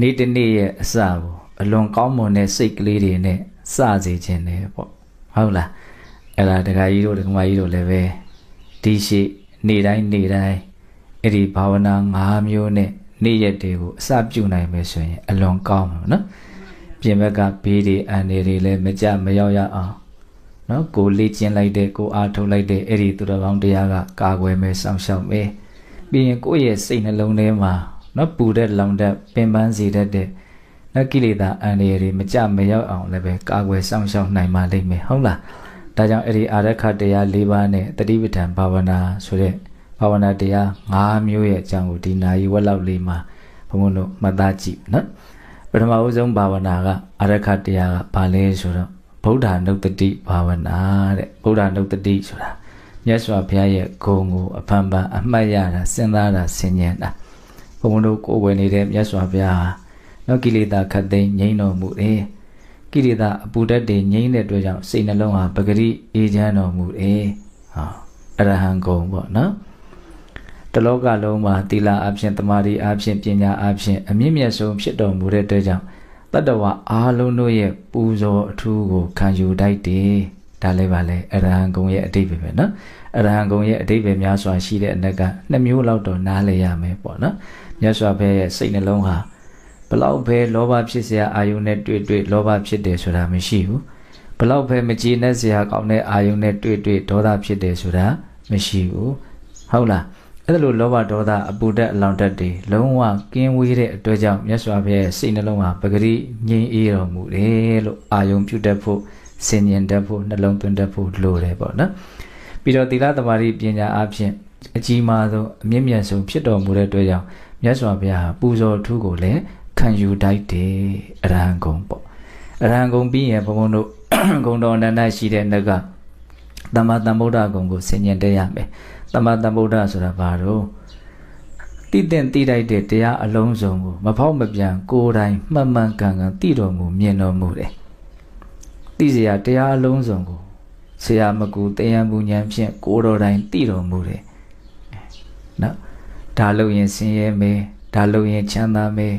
နေ့တစ်နေ့ရဲ့အစကိုအလွန်ကောင်းမွန်တဲ့စိတ်ကလေးတွေနဲ့စစေခြင်းတယ်ပေါ့ဟုတ်လားအဲ့ဒါဒကာကြီးတို့ဒကာမကြီးတို့လည်းပဲဒီရှိနေ့တိုင်းနေ့တိုင်းအဲ့ဒီဘာဝနာ၅မျိုးနဲ့နေ့ရက်တွေကိုအစပြုနိုင်မယ်ဆိုရင်အလွန်ကောင်းမှာနော်ပြင်ဘက်ကဘေးတွေအန္တရာယ်တွေလည်းမကြမရောက်ရအောင်နော်ကိုလေ့ကျင့်လိုက်တဲ့ကိုအားထုတ်လိုက်တဲ့အဲ့ဒီသူတော်ကောင်းတရားကကာကွယ်မယ်စောင့်ရှောက်မယ်ပြီးရင်ကိုယ့်ရဲ့စိတ်နှလုံးထဲမှာ နော်ပူတဲ့လောင်တဲ့ပင်ပန်းစေတတ်တဲ့နော်ကိလေသာအန္တရာယ်တွေမကြမရောက်အောင်လည်းပဲကာကွယ်စောင့်ရှောက်နိုင်ပါလိမ့်မယ်ဟုတ်လားဒါကြောင့်အဲ့ဒီအာရခတရား၄ပါးနဲ့တတိပဋ္ဌာန်ဘာဝနာဆိုတဲ့ဘာဝနာတရား၅မျိုးရဲ့အကြောင်းကိုဒီနာယီဝက်လောက်လေးမှာဘုံဘုံတို့မှတ်သားကြည့်နော်ပထမဦးဆုံးဘာဝနာကအာရခတရားကဘာလဲဆိုတော့ဗုဒ္ဓနုတ္တိဘာဝနာတဲ့ဗုဒ္ဓနုတ္တိဆိုတာမြတ်စွာဘုရားရဲ့ဂုဏ်ကိုအဖန်ဖန်အမှတ်ရတာစဉ်းစားတာဆင်ញံတာ ဘုံဘုံတို့ကိုယ်ဝင်နေတဲ့မြတ်စွာဘုရားဟာနော်ကိလေသာခတ်သိမ်းငြိမ်းတော်မူတယ်ကိလေသာအပူဓာတ်တွေငြိမ်းတဲ့အတွက်ကြောင့်စိတ်နှလုံးဟာပဂရိအေးချမ်းတော်မူတယ်ဟာအရဟံဂုံပေါ့နော်တလောကလုံးမှာသီလအဖြစ်တမာရီအဖြစ်ပညာအဖြစ်အမြင့်မြတ်ဆုံးဖြစ်တော်မူတဲ့အတွက်ကြောင့်တတ္တဝအားလုံးတို့ရဲ့ပူဇော်အထူးကိုခံယူတတ်တယ်ဒါလည်းပါလေအရဟံဂုံရဲ့အတိတ်ပဲပဲနော်အရဟံဂုံရဲ့အတိတ်ပဲများစွာရှိတဲ့အနက်ကနှစ်မျိုးလောက်တော့နားလည်ရမယ်ပေါ့နော် မြတ်စွာဘုရားရဲ့စိတ်နှလုံးဟာဘလောက်ပဲလောဘဖြစ်စရာအာယုန်နဲ့တွေ့တွေ့လောဘဖြစ်တယ်ဆိုတာမရှိဘူးဘလောက်ပဲမကြည်နဲ့စရာကောင်းတဲ့အာယုန်နဲ့တွေ့တွေ့ဒေါသဖြစ်တယ်ဆိုတာမရှိဘူးဟုတ်လားအဲ့ဒါလိုလောဘဒေါသအပူဓာတ်အလောင်ဓာတ်တွေလုံးဝကင်းဝေးတဲ့အတွက်ကြောင့်မြတ်စွာဘုရားရဲ့စိတ်နှလုံးဟာပဂရိငြိမ်းအေးတော်မူတယ်လို့အာယုန်ပြုတတ်ဖို့စင်ញင်တတ်ဖို့နှလုံးသွင်းတတ်ဖို့လိုတယ်ပေါ့နော်ပြီးတော့သီလသမารိပညာအဖြစ်အကြီးမားဆုံးအမြင့်မြတ်ဆုံးဖြစ်တော်မူတဲ့အတွက်ကြောင့် မြတ်စွာဘုရားဟာပူဇော်ထူးကိုလည်းခံယူတတ်တယ်အရဟံဂုံပေါ့အရဟံဂုံပြီးရင်ဘုံဘုံတို့ဂုံတော်အနန္တရှိတဲ့နှကသမ္မာသမ္ဗုဒ္ဓဂုံကိုဆင်ញင်တက်ရမယ်သမ္မာသမ္ဗုဒ္ဓဆိုတာဘာလို့တိတဲ့တိတိုက်တဲ့တရားအလုံးစုံကိုမဖောက်မပြန်ကိုယ်တိုင်မှတ်မှန်ကန်ကန်သိတော်မူမြင်တော်မူတယ်သိစရာတရားအလုံးစုံကိုဆရာမကူတရားမူဉဏ်ဖြင့်ကိုယ်တော်တိုင်သိတော်မူတယ်နော် ဒါလို့ရင်ဆင်းရဲမယ်ဒါလို့ရင်ချမ်းသာမယ်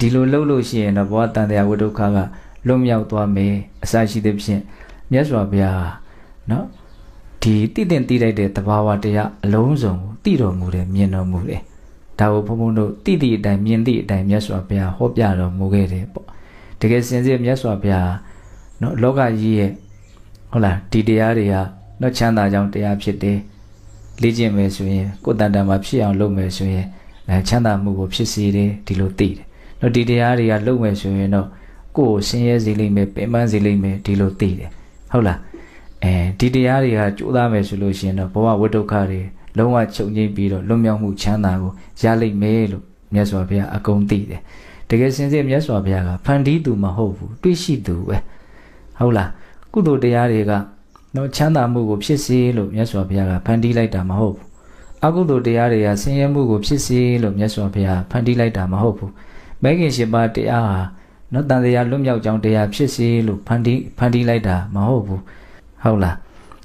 ဒီလိုလှုပ်လို့ရှိရင်တော့ဘဝတန်တရားဝိဒုက္ခကလွတ်မြောက်သွားမယ်အစရှိသဖြင့်မြတ်စွာဘုရားနော်ဒီတည်တင်တည်လိုက်တဲ့တဘာဝတရားအလုံးစုံကိုတည်တော်မူတယ်မြင်တော်မူတယ်ဒါကိုဘုံဘုံတို့တည်တည်အတိုင်းမြင်တည်အတိုင်းမြတ်စွာဘုရားဟောပြတော်မူခဲ့တယ်ပေါ့တကယ်စင်စစ်မြတ်စွာဘုရားနော်လောကကြီးရဲ့ဟုတ်လားဒီတရားတွေကနော်ချမ်းသာကြောင်းတရားဖြစ်တယ် လေ့ကျင့်မယ်ဆိုရင်ကိုယ်တန်တန်မှာဖြစ်အောင်လုပ်မယ်ဆိုရင်အဲချမ်းသာမှုကိုဖြစ်စေတယ်ဒီလိုသိတယ်နော်ဒီတရားတွေကလုပ်မယ်ဆိုရင်တော့ကိုယ်ကိုဆင်းရဲစေလိမ့်မယ်ပင်ပန်းစေလိမ့်မယ်ဒီလိုသိတယ်ဟုတ်လားအဲဒီတရားတွေကကြိုးစားမယ်ဆိုလို့ရှိရင်တော့ဘဝဝိဒုက္ခတွေလုံးဝချုပ်ငြိမ့်ပြီးတော့လွတ်မြောက်မှုချမ်းသာကိုရလိမ့်မယ်လို့မြတ်စွာဘုရားအကုန်သိတယ်တကယ်စင်စစ်မြတ်စွာဘုရားကဖန်တီးသူမဟုတ်ဘူးတွေးရှိသူပဲဟုတ်လားကုသိုလ်တရားတွေက နော်ချမ်းသာမှုကိုဖြစ်စေလို့မြတ်စွာဘုရားကဖန်တီးလိုက်တာမဟုတ်ဘူးအကုသိုလ်တရားတွေကဆင်းရဲမှုကိုဖြစ်စေလို့မြတ်စွာဘုရားဖန်တီးလိုက်တာမဟုတ်ဘူးမဲခင်ရှင်ပါတရားဟာနော်တန်တရားလွတ်မြောက်ကြောင်းတရားဖြစ်စေလို့ဖန်တီးဖန်တီးလိုက်တာမဟုတ်ဘူးဟုတ်လား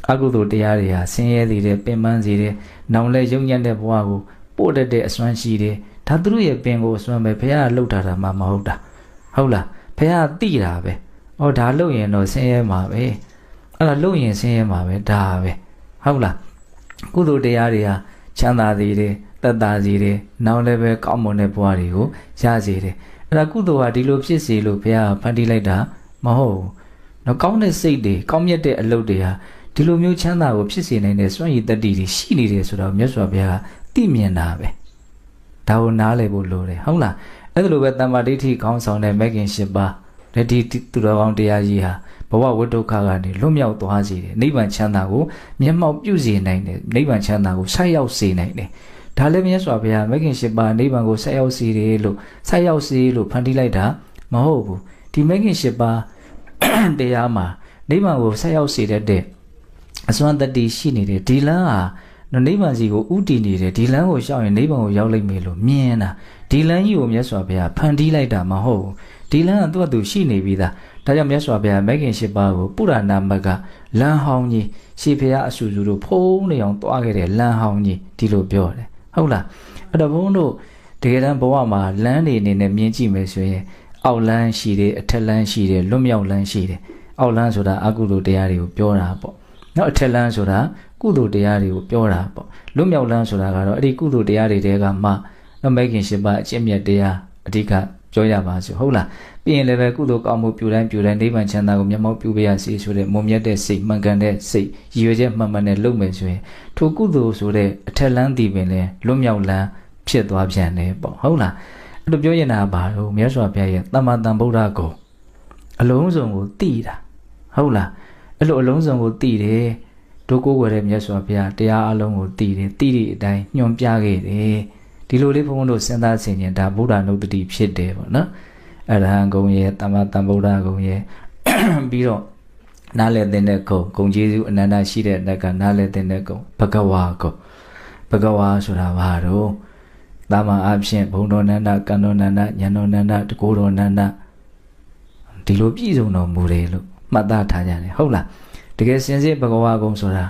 အကုသိုလ်တရားတွေဟာဆင်းရဲစေတဲ့ပင်ပန်းစေတဲ့နောင်လဲယုံညံ့တဲ့ဘဝကိုပို့တတ်တဲ့အစွမ်းရှိတယ်ဒါသူတို့ရဲ့ပင်ကိုအစွမ်းပဲဘုရားလှုပ်ထားတာမှမဟုတ်တာဟုတ်လားဘုရားသိတာပဲဩဒါလှုပ်ရင်တော့ဆင်းရဲမှာပဲ အဲ့ဒါလှုပ်ရင်ဆင်းရဲမှာပဲဒါပဲဟုတ်လားကုသိုလ်တရားတွေဟာချမ်းသာစေတယ်တက်တာစေတယ်နောက်လည်းပဲကောင်းမွန်တဲ့ဘဝတွေကိုရစေတယ်အဲ့ဒါကုသိုလ်ဟာဒီလိုဖြစ်စေလို့ဘုရားဖန်တီးလိုက်တာမဟုတ်ဘူးနော်ကောင်းတဲ့စိတ်တွေကောင်းမြတ်တဲ့အလုပ်တွေဟာဒီလိုမျိုးချမ်းသာကိုဖြစ်စေနိုင်တဲ့စွန့်ရည်တတ္တိတွေရှိနေတယ်ဆိုတော့မြတ်စွာဘုရားကသိမြင်တာပဲဒါကိုနားလည်ဖို့လိုတယ်ဟုတ်လားအဲ့ဒါလိုပဲတမ္မာဒိဋ္ဌိခေါင်းဆောင်တဲ့မဂ်ကင်၈ပါးလက်ဒီသူတော်ကောင်းတရားကြီးဟာ ဘဝဝိဒုက္ခကနေလွတ်မြောက်သွားစေတယ်နိဗ္ဗာန်ချမ်းသာကိုမျက်မှောက်ပြုစေနိုင်တယ်နိဗ္ဗာန်ချမ်းသာကိုဆက်ရောက်စေနိုင်တယ်ဒါလည်းမြတ်စွာဘုရားမဂ်ကင်၈ပါးနိဗ္ဗာန်ကိုဆက်ရောက်စေတယ်လို့ဆက်ရောက်စေလို့ဖန်တီးလိုက်တာမဟုတ်ဘူးဒီမဂ်ကင်၈ပါးတရားမှာနိဗ္ဗာန်ကိုဆက်ရောက်စေတဲ့အစွမ်းတတိရှိနေတယ်ဒီလမ်းဟာနော်နိဗ္ဗာန်စီကိုဥတည်နေတယ်ဒီလမ်းကိုရှောက်ရင်နိဗ္ဗာန်ကိုရောက်လိမ့်မယ်လို့မြင်တာဒီလမ်းကြီးကိုမြတ်စွာဘုရားဖန်တီးလိုက်တာမဟုတ်ဘူးဒီလမ်းကသူ့အတူရှိနေပြီးသား ဒါကြောင့်မြတ်စွာဘုရားမဂ်ခင်၈ပါးကိုပုရဏမတ်ကလမ်းဟောင်းကြီးရှေးဘုရားအဆူဆူတို့ဖုံးနေအောင်တွားခဲ့တဲ့လမ်းဟောင်းကြီးဒီလိုပြောတယ်ဟုတ်လားအဲ့တော့ဘုန်းတို့တကယ်တမ်းဘဝမှာလမ်းနေနေနဲ့မြင်ကြည့်မယ်ဆိုရင်အောက်လမ်းရှိတယ်အထက်လမ်းရှိတယ်လွတ်မြောက်လမ်းရှိတယ်အောက်လမ်းဆိုတာအကုသိုလ်တရားတွေကိုပြောတာပေါ့နောက်အထက်လမ်းဆိုတာကုသိုလ်တရားတွေကိုပြောတာပေါ့လွတ်မြောက်လမ်းဆိုတာကတော့အဲ့ဒီကုသိုလ်တရားတွေတဲကမှနော်မိခင်ရှင်ပါအကျင့်မြတ်တရားအဓိကပြောရပါစို့ဟုတ်လား ပြီးရင်လည်းပဲကုသိုလ်ကောင်းမှုပြုတိုင်းပြုတိုင်းနိဗ္ဗာန်ချမ်းသာကိုမျက်မှောက်ပြုပေးရစီဆိုတဲ့မုံမြတ်တဲ့စိတ်မှန်ကန်တဲ့စိတ်ရည်ရွယ်ချက်မှန်မှန်နဲ့လုပ်မယ်ဆိုရင်ထိုကုသိုလ်ဆိုတဲ့အထက်လမ်းတည်ပင်လဲလွတ်မြောက်လမ်းဖြစ်သွားပြန်တယ်ပေါ့ဟုတ်လားအဲ့လိုပြောရင်တာဘာလို့မြတ်စွာဘုရားရဲ့တမ္မာတန်ဗုဒ္ဓကိုအလုံးစုံကိုတည်တာဟုတ်လားအဲ့လိုအလုံးစုံကိုတည်တယ်ဒုကိုယ်ွယ်တဲ့မြတ်စွာဘုရားတရားအလုံးကိုတည်တယ်တည်တဲ့အတိုင်းညွှန်ပြခဲ့တယ်ဒီလိုလေးဘုန်းဘုန်းတို့စဉ်းစားဆင်ခြင်ဒါဗုဒ္ဓနုတ္တိဖြစ်တယ်ပေါ့နော် အရဟံဂုံရဲ့တမ္မာတန်ဗုဒ္ဓဂုံရဲ့ပြီးတော့နားလည်တဲ့ဂုံဂုံကျေးဇူးအနန္တရှိတဲ့တက်ကနားလည်တဲ့ဂုံဘဂဝါဂုံဘဂဝါဆိုတာဘာတော့တာမန်အဖြစ်ဘုံတော်နန္ဒကံတော်နန္ဒဉာဏ်တော်နန္ဒတကိုယ်တော်နန္ဒဒီလိုပြည့်စုံတော်မူတယ်လို့မှတ်သားထားကြတယ်ဟုတ်လားတကယ်စင်စစ်ဘဂဝါဂုံဆိုတာ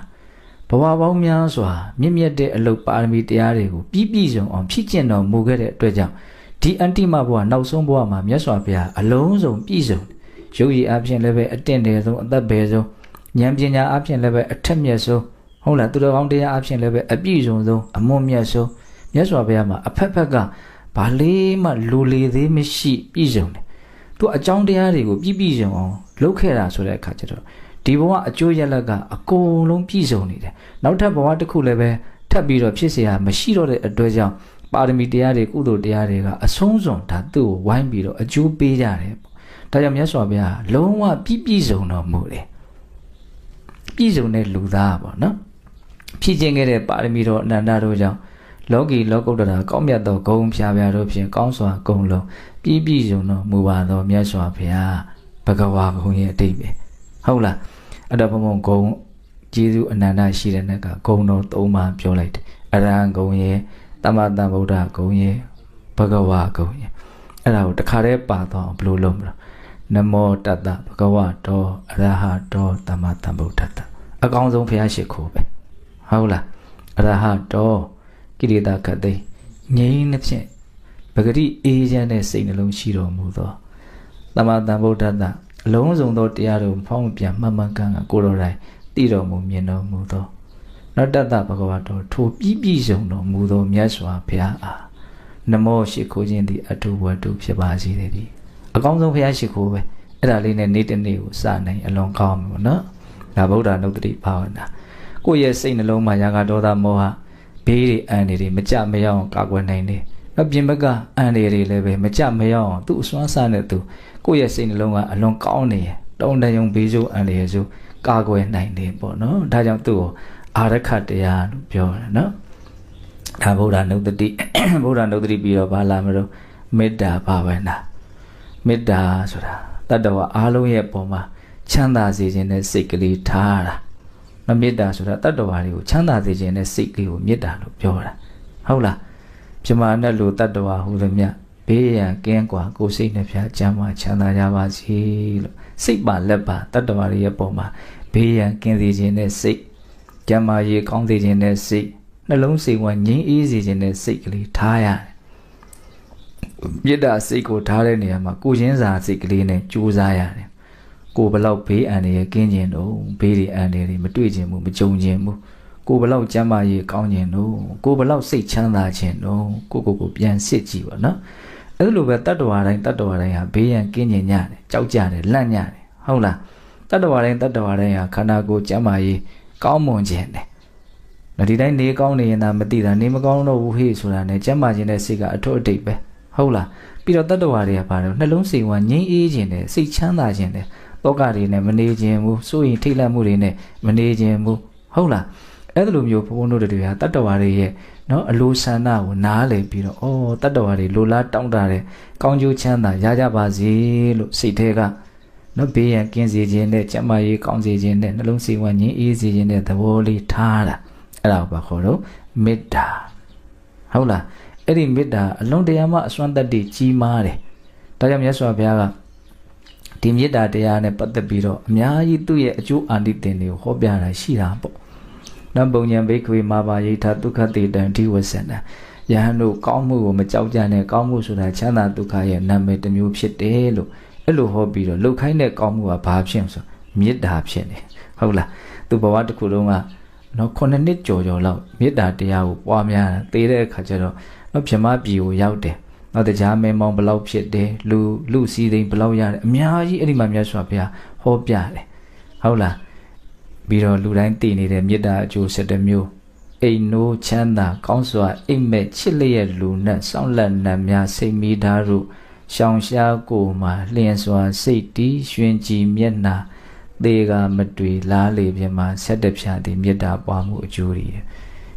ဘဝပေါင်းများစွာမြင့်မြတ်တဲ့အလုပ်ပါရမီတရားတွေကိုပြည့်ပြည့်စုံအောင်ဖြည့်ကျင့်တော်မူခဲ့တဲ့အတွက်ကြောင့် ဒီအန်တိမဘဝနောက်ဆုံးဘဝမှာမြတ်စွာဘုရားအလုံးစုံပြည့်စုံရုပ်ရည်အဖြစ်လည်းပဲအတင့်တယ်ဆုံးအသက်ဘယ်ဆုံးဉာဏ်ပညာအဖြစ်လည်းပဲအထက်မြတ်ဆုံးဟုတ်လားသူတော်ကောင်းတရားအဖြစ်လည်းပဲအပြည့်စုံဆုံးအမွန်မြတ်ဆုံးမြတ်စွာဘုရားမှာအဖက်ဖက်ကဘာလေးမှလူလေသေးမရှိပြည့်စုံတယ်သူအကြောင်းတရားတွေကိုပြည့်ပြည့်စုံအောင်လုပ်ခဲ့တာဆိုတဲ့အခါကျတော့ဒီဘဝအကျိုးရလဒ်ကအကုန်လုံးပြည့်စုံနေတယ်နောက်ထပ်ဘဝတစ်ခုလည်းပဲထပ်ပြီးတော့ဖြစ်เสียမရှိတော့တဲ့အတွက်ကြောင့် ပါရမီတရားတွေကုသိုလ်တရားတွေကအဆုံးစွန်ဒါသူ့ကိုဝိုင်းပြီးတော့အကျိုးပေးကြတယ်ပေါ့ဒါကြောင့်မြတ်စွာဘုရားလုံးဝပြည့်ပြည့်စုံတော်မူတယ်ပြည့်စုံတဲ့လူသားပေါ့နော်ဖြည့်ခြင်းခဲ့တဲ့ပါရမီတော်အနန္တတို့ကြောင့်လောကီလောကုတ္တရာကောင်းမြတ်သောဂုံဖြာဖြာတို့ဖြင့်ကောင်းစွာဂုံလုံးပြည့်ပြည့်စုံတော်မူပါသောမြတ်စွာဘုရားဘဂဝါဂုံရဲ့အတိတ်ပဲဟုတ်လားအဲ့တော့ဘုံဘုံဂုံကျေးဇူးအနန္တရှိတဲ့နက်ကဂုံတော်သုံးပါးပြောလိုက်တယ်အရဟံဂုံရဲ့ တမ္မာတန်ဗုဒ္ဓဂုံရဲ့ဘဂဝါဂုံရဲ့အဲ့ဒါကိုတခါတည်းပါတော့ဘယ်လိုလုပ်မလဲနမောတတ္တဘဂဝတောအရဟတောတမ္မာတန်ဗုဒ္ဓတအကောင်းဆုံးဘုရားရှိခိုးပဲဟုတ်လားအရဟတောကိရိတာခတ်သိငြိမ်းနှဖြင့်ပဂတိအေးချမ်းတဲ့စိတ်နှလုံးရှိတော်မူသောတမ္မာတန်ဗုဒ္ဓတအလုံးစုံသောတရားတို့ဖောင်းပြန်မှန်မှန်ကန်ကန်ကိုယ်တော်တိုင်တည်တော်မူမြင်တော်မူသော နောတတဘဂဝတောထိုပြည့်ပြည့်စုံတော်မူသောမြတ်စွာဘုရားအားနမောရှိခိုးခြင်းသည်အထုဝတ္ထုဖြစ်ပါစေတည်းအကောင်းဆုံးဘုရားရှိခိုးပဲအဲ့ဒါလေးနဲ့နေ့တစ်နေ့ကိုစနိုင်အလွန်ကောင်းမှာနော်ဒါဗုဒ္ဓနုတ္တိဘာဝနာကိုယ့်ရဲ့စိတ်နှလုံးမှာရာဂဒေါသမောဟဘေးတွေအန္တရာယ်တွေမကြမရောက်ကာကွယ်နိုင်တယ်နောက်ပြင်ဘက်ကအန္တရာယ်တွေလည်းပဲမကြမရောက်အောင်သူ့အစွမ်းစားနဲ့သူကိုယ့်ရဲ့စိတ်နှလုံးကအလွန်ကောင်းနေရတုံတန်ယုံဘေးဆိုးအန္တရာယ်ဆိုကာကွယ်နိုင်တယ်ပေါ့နော်ဒါကြောင့်သူ့ကို အာရခတရားလို့ပြောတယ်နော်ဒါဗုဒ္ဓနုတ္တိဗုဒ္ဓနုတ္တိပြီးတော့ဘာလာမလို့မေတ္တာဘာဝနာမေတ္တာဆိုတာတတ္တဝအားလုံးရဲ့ပုံမှာချမ်းသာစေခြင်းနဲ့စိတ်ကလေးထားတာမမေတ္တာဆိုတာတတ္တဝါတွေကိုချမ်းသာစေခြင်းနဲ့စိတ်ကလေးကိုမေတ္တာလို့ပြောတာဟုတ်လားပြမနဲ့လူတတ္တဝါဟူသည်မြဘေးရန်ကင်းကွာကိုယ်စိတ်နှဖျားချမ်းသာချမ်းသာကြပါစေလို့စိတ်ပါလက်ပါတတ္တဝါတွေရဲ့ပုံမှာဘေးရန်ကင်းစေခြင်းနဲ့စိတ် ကျမ်းမာရေးကောင်းစေခြင်းနဲ့စိတ်နှလုံးစိတ်ဝငြိမ်းအေးစေခြင်းနဲ့စိတ်ကလေးထားရတယ်မေတ္တာစိတ်ကိုထားတဲ့နေရာမှာကိုချင်းစာစိတ်ကလေးနဲ့ကြိုးစားရတယ်ကိုဘလောက်ဘေးအန္တရာယ်ကင်းခြင်းတော့ဘေးတွေအန္တရာယ်တွေမတွေ့ခြင်းဘူးမကြုံခြင်းဘူးကိုဘလောက်ကျမ်းမာရေးကောင်းခြင်းတော့ကိုဘလောက်စိတ်ချမ်းသာခြင်းတော့ကိုကိုကိုပြန်စစ်ကြည့်ပါနော်အဲ့လိုပဲတတ္တဝါတိုင်းတတ္တဝါတိုင်းဟာဘေးရန်ကင်းခြင်းညတယ်ကြောက်ကြတယ်လန့်ညတယ်ဟုတ်လားတတ္တဝါတိုင်းတတ္တဝါတိုင်းဟာခန္ဓာကိုယ်ကျမ်းမာရေး ကောင်းမွန်ခြင်းတယ်။ဒီတိုင်းနေကောင်းနေရင်သာမသိတာနေမကောင်းတော့ဘူးဟေ့ဆိုတာနဲ့ကျမ်းမာခြင်းတဲ့စိတ်ကအထွတ်အတိတ်ပဲဟုတ်လားပြီးတော့တတ္တဝါတွေကပါတယ်နှလုံးစိတ်ဝငြိမ်းအေးခြင်းတယ်စိတ်ချမ်းသာခြင်းတယ်တောကတွေနဲ့မနေခြင်းဘူးစိုးရင်ထိတ်လန့်မှုတွေနဲ့မနေခြင်းဘူးဟုတ်လားအဲ့လိုမျိုးဘုန်းဘုန်းတို့တွေဟာတတ္တဝါတွေရဲ့နော်အလိုဆန္ဒကိုနားလည်ပြီးတော့အော်တတ္တဝါတွေလိုလားတောင်းတတဲ့ကောင်းကျိုးချမ်းသာရကြပါစေလို့စိတ်ထဲက နော်ဘေးရန်ကင်းစေခြင်းနဲ့ကျန်းမာရေးကောင်းစေခြင်းနဲ့နှလုံးစိတ်ဝမ်းငြိမ်းအေးစေခြင်းနဲ့သဘောလေးထားတာအဲ့ဒါကိုပါခေါ်တော့မေတ္တာဟုတ်လားအဲ့ဒီမေတ္တာအလုံးတရားမှအစွမ်းတတ္တိကြီးမားတယ်ဒါကြောင့်မြတ်စွာဘုရားကဒီမေတ္တာတရားနဲ့ပတ်သက်ပြီးတော့အများကြီးသူ့ရဲ့အကျိုးအာနိသင်တွေကိုဟောပြတာရှိတာပေါ့နံပုံညံဘိက္ခွေမာပါယိထဒုက္ခတေတံဓိဝဆန္တယယဟန်တို့ကောင်းမှုကိုမကြောက်ကြနဲ့ကောင်းမှုဆိုတာချမ်းသာဒုက္ခရဲ့နာမည်တစ်မျိုးဖြစ်တယ်လို့ အဲ့လိုဟောပြီးတော့လှုပ်ခိုင်းတဲ့ကောင်းမှုကဘာဖြစ်ဆိုမေတ္တာဖြစ်နေဟုတ်လားသူဘဝတစ်ခုလုံးကနော်ခုနှစ်နှစ်ကြော်ကြော်လောက်မေတ္တာတရားကိုပွားများတာသေတဲ့အခါကျတော့နော်ပြမပြည်ကိုရောက်တယ်နောက်တရားမင်းမောင်ဘလောက်ဖြစ်တယ်လူလူစည်းသိမ်းဘလောက်ရတယ်အများကြီးအဲ့ဒီမှာမြတ်စွာဘုရားဟောပြတယ်ဟုတ်လားပြီးတော့လူတိုင်းတည်နေတဲ့မေတ္တာအကျိုး7မျိုးအိမ်နိုးချမ်းသာကောင်းစွာအိမ်မက်ချစ်လျက်လူနဲ့စောင့်လက်နတ်များစိတ်မိသားတို့ ရှောင်ရှားကိုမှလျင်စွာစိတ်တီးရွှင်ကြည်မျက်နာသေကမတွေ့လားလေပြမှာဆက်တဖြာသည်မေတ္တာပွားမှုအကျိုးတွေ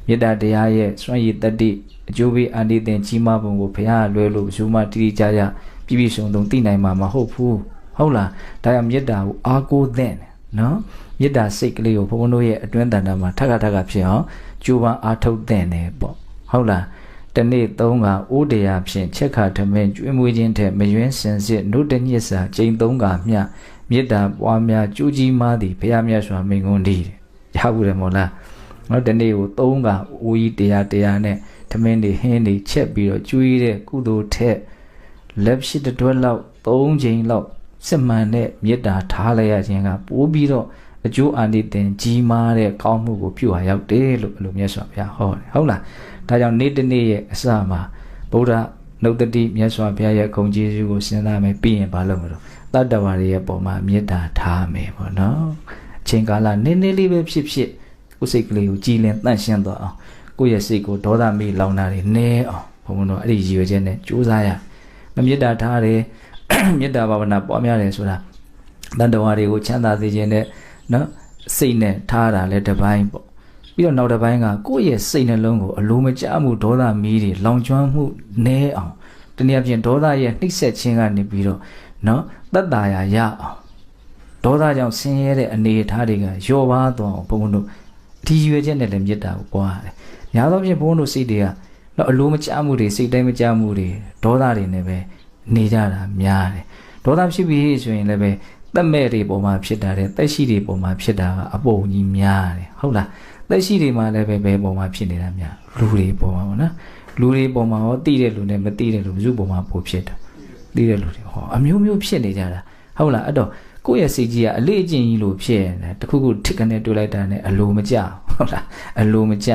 မေတ္တာတရားရဲ့စွန့်ရည်တတ္တိအကျိုးပေးအန္တိသင်ကြီးမားပုံကိုဘုရားလွယ်လို့ဘယ်သူမှတိတိကျကျပြည့်ပြည့်စုံစုံသိနိုင်မှာမဟုတ်ဘူးဟုတ်လားဒါကြောင့်မေတ္တာကိုအားကိုးသင့်တယ်နော်မေတ္တာစိတ်ကလေးကိုဘုန်းဘုန်းတို့ရဲ့အတွင်းတန်တာမှာထပ်ခါထပ်ခါဖြစ်အောင်ကြိုးပမ်းအားထုတ်သင့်တယ်ပေါ့ဟုတ်လား တနေ့သုံးကအိုးတရားဖြင့်ချက်ခါထမင်းကျွေးမွေးခြင်းထက်မယွင်းစင်စစ်နှုတ်တညစ်စာကျိန်သုံးကမျှမေတ္တာပွားများကြိုးကြီးမားသည်ဘုရားမြတ်စွာမိန်ကွန်းတည်းရဘူးတယ်မို့လားနော်တနေ့ကိုသုံးကအိုးကြီးတရားတရားနဲ့ထမင်းတွေဟင်းတွေချက်ပြီးတော့ကျွေးတဲ့ကုသိုလ်ထက်လက်ရှိတစ်တွက်လောက်၃ချိန်လောက်စစ်မှန်တဲ့မေတ္တာထားလိုက်ရခြင်းကပိုးပြီးတော့အကျိုးအာနိသင်ကြီးမားတဲ့ကောင်းမှုကိုပြုဟာရောက်တယ်လို့အလိုမြတ်စွာဘုရားဟောတယ်ဟုတ်လား ဒါကြောင့်နေ့တစ်နေ့ရဲ့အစမှာဗုဒ္ဓနှုတ်တတိမြတ်စွာဘုရားရဲ့ဂုဏ်ကျေးဇူးကိုစဉ်းစားမယ်ပြီးရင်ဘာလုပ်မလို့တတ္တဝါတွေရဲ့ပုံမှာမေတ္တာထားမယ်ပေါ့နော်အချိန်ကာလနည်းနည်းလေးပဲဖြစ်ဖြစ်ကိုယ်စိတ်ကလေးကိုကြည်လင်တန့်ရှင်းသွားအောင်ကိုယ့်ရဲ့စိတ်ကိုဒေါသမေးလောင်တာတွေနည်းအောင်ဘုံဘုံတို့အဲ့ဒီရည်ရွယ်ချက်နဲ့ကြိုးစားရမမေတ္တာထားတယ်မေတ္တာဘာဝနာပွားများတယ်ဆိုတာတတ္တဝါတွေကိုချမ်းသာစေခြင်းနဲ့နော်စိတ်နဲ့ထားတာလည်းတစ်ပိုင်းပေါ့ ပြီးတော့နောက်တစ်ပိုင်းကကိုယ့်ရဲ့စိတ်နှလုံးကိုအလိုမကျမှုဒေါသမီးတွေလောင်ကျွမ်းမှုနည်းအောင်တနည်းအားဖြင့်ဒေါသရဲ့နှိပ်စက်ခြင်းကနေပြီးတော့နော်တတ်တာရရအောင်ဒေါသကြောင့်ဆင်းရဲတဲ့အနေအထားတွေကလျော့ပါသွားအောင်ဘုံဘုံတို့အထီးရွယ်ချက်နဲ့လည်းမေတ္တာကိုပွားရတယ်။များသောဖြင့်ဘုံဘုံတို့စိတ်တွေကနော်အလိုမကျမှုတွေစိတ်တိုင်းမကျမှုတွေဒေါသတွေနဲ့ပဲနေကြတာများတယ်။ဒေါသဖြစ်ပြီးဆိုရင်လည်းပဲတက်မဲ့တွေပုံမှာဖြစ်တာတဲ့တက်ရှိတွေပုံမှာဖြစ်တာကအပုံကြီးများတယ်ဟုတ်လား တက်ရှိတွေမှာလည်းပဲဘယ်ပုံမှာဖြစ်နေတာများလူတွေပုံမှာပေါ့နော်လူတွေပုံမှာရောတိတဲ့လူနဲ့မတိတဲ့လူဘယ်သူပုံမှာပိုဖြစ်တယ်တိတဲ့လူတွေဟောအမျိုးမျိုးဖြစ်နေကြတာဟုတ်လားအဲ့တော့ကိုယ့်ရဲ့စိတ်ကြီးကအလေးအကျင့်ကြီးလို့ဖြစ်နေတယ်တခုခုထစ်ကနေတွေ့လိုက်တာနဲ့အလိုမကျဟုတ်လားအလိုမကျ